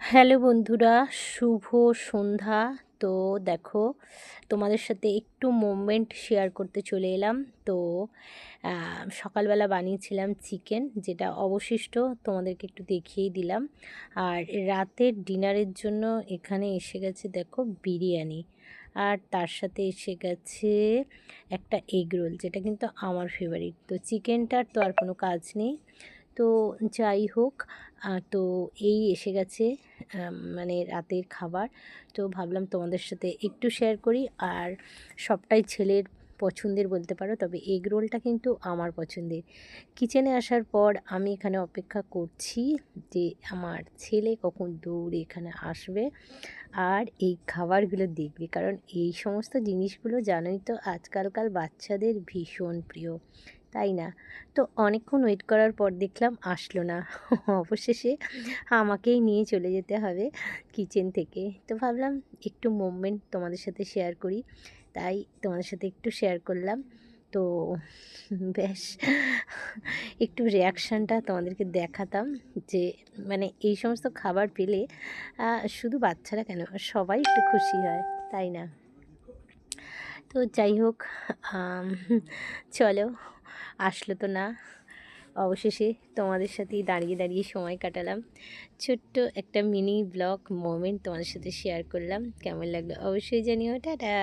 Hello বন্ধুরা, শুভ সন্ধ্যা। তো দেখো, তোমাদের সাথে একটু মোমেন্ট শেয়ার করতে চলে এলাম। তো সকালবেলা বানিয়েছিলাম চিকেন যেটা অবশিষ্ট তোমাদেরকে একটু দেখিয়েই দিলাম। আর রাতের ডিনারের জন্য এখানে এসে গেছে, দেখো, বিরিয়ানি। আর তার সাথে এসে গেছে একটা এগ রোল যেটা কিন্তু আমার ফেভারিট তো চিকেনটার তো আর কোনো কাজ নেই। তো যাই হোক তো এই এসে গেছে মানে রাতের খাবার। তো ভাবলাম তোমাদের সাথে একটু শেয়ার করি। আর সবটাই ছেলের পছন্দের বলতে পারো, তবে এগ রোলটা কিন্তু আমার পছন্দের। কিচেনে আসার পর আমি এখানে অপেক্ষা করছি যে আমার ছেলে কখন দৌড়ে এখানে আসবে আর এই খাবারগুলো দেখবে। কারণ এই সমস্ত জিনিসগুলো জানোই তো, আজকালকার বাচ্চাদের ভীষণ প্রিয়। তাই না? তো অনেকক্ষণ ওয়েট করার পর দেখলাম আসলো না। অবশেষে আমাকেই নিয়ে চলে যেতে হবে কিচেন থেকে। তো ভাবলাম একটু মোমেন্ট তোমাদের সাথে শেয়ার করি। তাই তোমাদের সাথে একটু শেয়ার করলাম। তো বেশ, একটু রিয়াকশানটা তোমাদেরকে দেখাতাম যে মানে এই সমস্ত খাবার পেলে শুধু বাচ্চারা কেন? সবাই একটু খুশি হয়, তাই না? তো যাই হোক চলো আসলো তো না। অবশেষে তোমাদের সাথেই দাঁড়িয়ে দাঁড়িয়ে সময় কাটালাম। ছোট্ট একটা মিনি ব্লগ মোমেন্ট তোমাদের সাথে শেয়ার করলাম। কেমন লাগল অবশ্যই জানিও। টাটা!